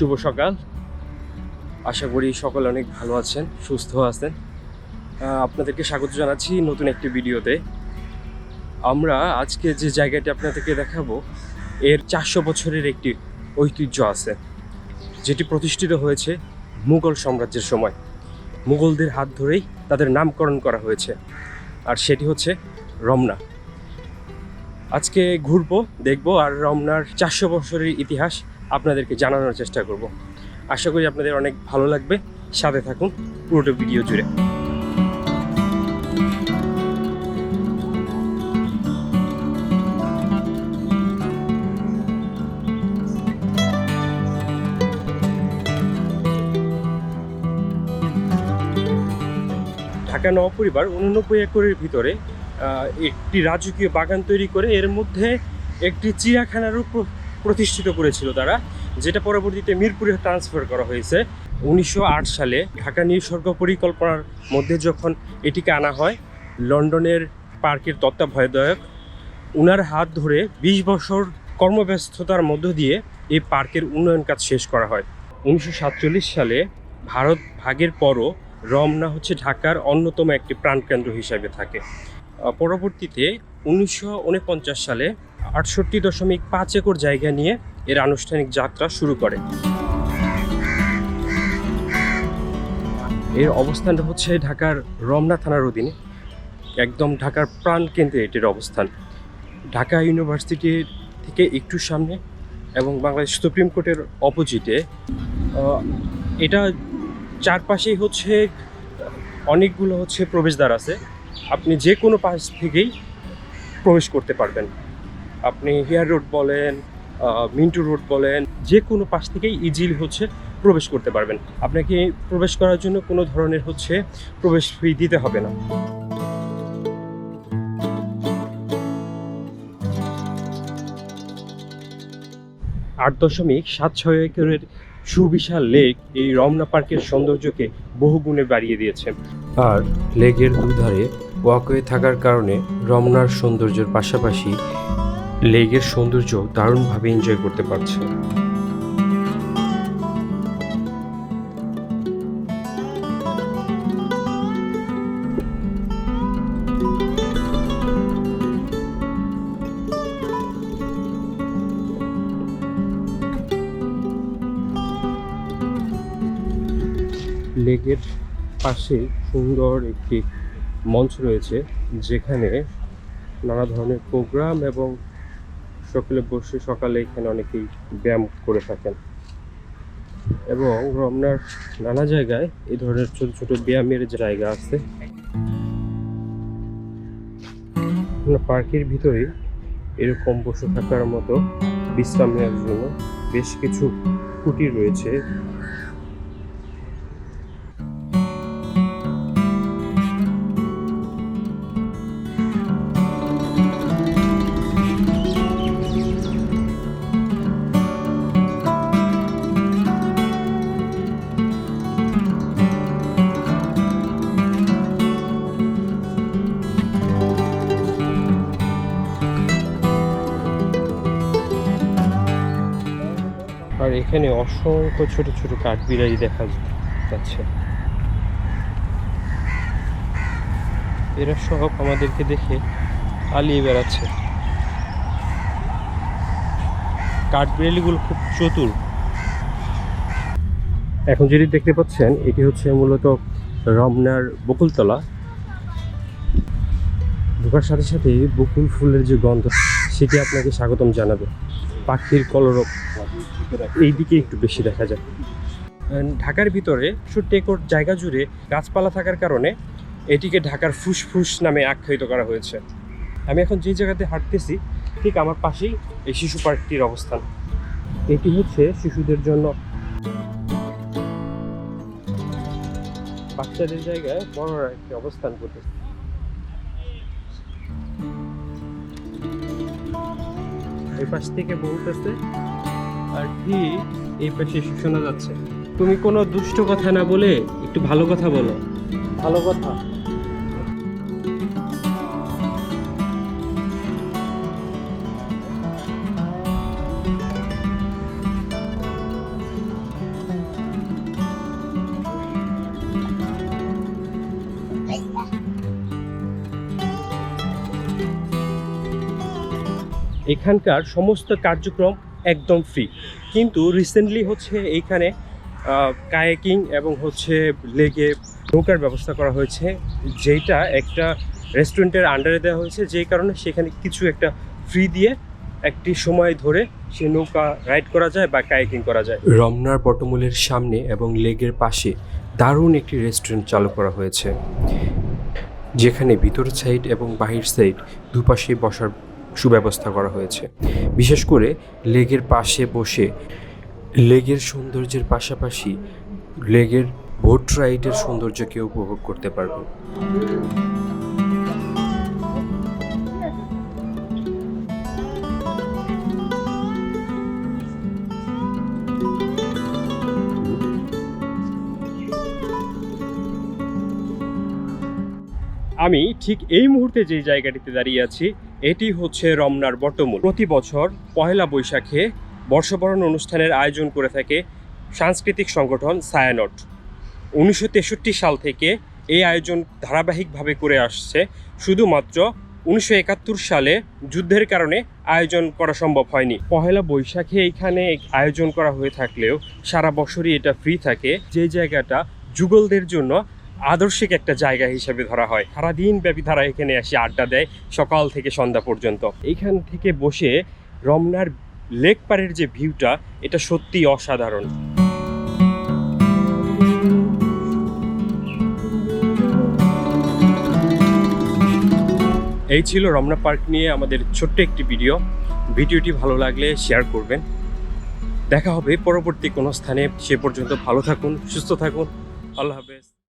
শুভ সকাল। আশা করি সকলে অনেক ভালো আছেন, সুস্থ আছেন। আপনাদেরকে স্বাগত জানাচ্ছি নতুন একটি ভিডিওতে। আমরা আজকে যে জায়গাটি আপনাদেরকে দেখাবো, এর চারশো বছরের একটি ঐতিহ্য আছে, যেটি প্রতিষ্ঠিত হয়েছে মুঘল সাম্রাজ্যের সময়। মুঘলদের হাত ধরেই তাদের নামকরণ করা হয়েছে, আর সেটি হচ্ছে রমনা। আজকে ঘুরবো, দেখব, আর রমনার চারশো বছরের ইতিহাস আপনাদেরকে জানানোর চেষ্টা করব। আশা করি আপনাদের অনেক ভালো লাগবে। সাথে থাকুন পুরোটা ভিডিও জুড়ে। ঢাকা নবপরিবার উননব্বই একরের ভিতরে একটি রাজকীয় বাগান তৈরি করে, এর মধ্যে একটি চিড়িয়াখানারও প্র- প্রতিষ্ঠিত করেছিল তারা, যেটা পরবর্তীতে মিরপুরে ট্রান্সফার করা হয়েছে। উনিশশো আট সালে ঢাকা নিসর্গ পরিকল্পনার মধ্যে যখন এটিকে আনা হয়, লন্ডনের পার্কের তত্ত্বাবধায়ক উনার হাত ধরে বিশ বছর কর্মব্যস্ততার মধ্য দিয়ে এই পার্কের উন্নয়ন কাজ শেষ করা হয়। উনিশশো সাতচল্লিশ সালে ভারত ভাগের পরও রমনা হচ্ছে ঢাকার অন্যতম একটি প্রাণকেন্দ্র হিসাবে থাকে। পরবর্তীতে উনিশশো উনপঞ্চাশ সালে আটষট্টি দশমিক পাঁচ একর জায়গা নিয়ে এর আনুষ্ঠানিক যাত্রা শুরু করে। এর অবস্থানটা হচ্ছে ঢাকার রমনা থানার অধীনে। একদম ঢাকার প্রাণকেন্দ্রে এটির অবস্থান। ঢাকা ইউনিভার্সিটির থেকে একটু সামনে এবং বাংলাদেশ সুপ্রিম কোর্টের অপোজিটে। এটা চারপাশেই হচ্ছে, অনেকগুলো হচ্ছে প্রবেশদ্বার আছে। আপনি যে কোনো পাশ থেকেই প্রবেশ করতে পারবেন। আপনি হেয়ার রোড বলেন মিন্টু রোড বলেন, যে কোনো পাশ থেকেই ইজিলি হচ্ছে প্রবেশ করতে পারবেন। আপনাকে প্রবেশ করার জন্য কোনো ধরনের হচ্ছে প্রবেশ ফি দিতে হবে না। আট দশমিক সাত ছয় একরের সুবিশাল লেক এই রমনা পার্কের সৌন্দর্যকে বহুগুণে বাড়িয়ে দিয়েছে। আর লেকের দুধারে ওয়াকওয়ে থাকার কারণে রমনার সৌন্দর্যের পাশাপাশি লেকের সৌন্দর্য দারুণভাবে এনজয় করতে পারছে। লেকের পাশে সুন্দর একটি মঞ্চ রয়েছে, যেখানে নানা ধরনের প্রোগ্রাম এবং সকালে বসে সকালে এখানে অনেকেই ব্যায়াম করে থাকেন। এবং রমনার নানা জায়গায় এই ধরনের ছোট ছোট ব্যায়ামের জায়গা আছে পার্কের ভিতরে এরকম বসে থাকার মতো বিশ্রাম নেওয়ার জন্য বেশ কিছু কুটির রয়েছে। আর এখানে অসংখ্য ছোট ছোট কাঠবিড়ালি দেখা যাচ্ছে। এরা সব আমাদেরকে দেখে পালিয়ে বেড়াচ্ছে। কাঠবিড়ালিগুলো খুব চতুর। এখন যেটি দেখতে পাচ্ছেন, এটি হচ্ছে মূলত রমনার বকুলতলা। ঢোকার সাথে সাথে বকুল ফুলের যে গন্ধ, সেটি আপনাকে স্বাগতম জানাবে। পাখির কলরব। এই দিকে একটু বেশি দেখা যায় ঢাকার ভিতরে ছোট্ট একর জায়গা জুড়ে গাছপালা থাকার কারণে এটিকে ঢাকার ফুসফুস নামে আখ্যায়িত করা হয়েছে। আমি এখন যে জায়গাতে হাঁটতেছি, ঠিক আমার পাশেই এই শিশু পার্কটির অবস্থান। এটি হচ্ছে শিশুদের জন্য। বাচ্চাদের জায়গায় বড়রা একটি অবস্থান করতেছে। এই পাশ থেকে বলতেছে আর ডি এই পাশে শোনা যাচ্ছে। তুমি কোনো দুষ্ট কথা না বলে একটু ভালো কথা বলো। ভালো কথা। এখানকার সমস্ত কার্যক্রম একদম ফ্রি কিন্তু রিসেন্টলি হচ্ছে এইখানে কায়াকিং এবং হচ্ছে লেগে নৌকার ব্যবস্থা করা হয়েছে যেটা একটা রেস্টুরেন্টের আন্ডারে দেওয়া হয়েছে, যেই কারণে সেখানে কিছু একটা ফ্রি দিয়ে একটি সময় ধরে সে নৌকা রাইড করা যায় বা কায়াকিং করা যায়। রমনার বটমূলের সামনে এবং লেগের পাশে দারুণ একটি রেস্টুরেন্ট চালু করা হয়েছে, যেখানে ভিতর সাইড এবং বাহির সাইড দুপাশে বসার সুব্যবস্থা করা হয়েছে। বিশেষ করে লেগের পাশে বসে, লেগের সৌন্দর্যের পাশাপাশি লেগের বোট রাইডের সৌন্দর্যকে উপভোগ করতে পারবেন আমি ঠিক এই মুহূর্তে যে জায়গাটিতে দাঁড়িয়ে আছি, এটি হচ্ছে রমনার বটমূল। প্রতি বছর পহেলা বৈশাখে বর্ষবরণ অনুষ্ঠানের আয়োজন করে থাকে সাংস্কৃতিক সংগঠন সায়ানট। উনিশশো তেষট্টি সাল থেকে এই আয়োজন ধারাবাহিকভাবে করে আসছে। শুধুমাত্র উনিশশো একাত্তর সালে যুদ্ধের কারণে আয়োজন করা সম্ভব হয়নি। পহেলা বৈশাখে এইখানে আয়োজন করা হয়ে থাকলেও সারা বছরই এটা ফ্রি থাকে। যে জায়গাটা যুগলদের জন্য আদর্শিক একটা জায়গা হিসেবে ধরা হয়। সারাদিন ব্যাপী তারা এখানে এসে আড্ডা দেয়, সকাল থেকে সন্ধ্যা পর্যন্ত। এইখান থেকে বসে রমনার লেক পাড়ের যে ভিউটা, এটা সত্যিই অসাধারণ। এই ছিল রমনা পার্ক নিয়ে আমাদের ছোট্ট একটি ভিডিও। ভিডিওটি ভালো লাগলে শেয়ার করবেন। দেখা হবে পরবর্তী কোনো স্থানে। সে পর্যন্ত ভালো থাকুন, সুস্থ থাকুন। আল্লাহ হাফেজ।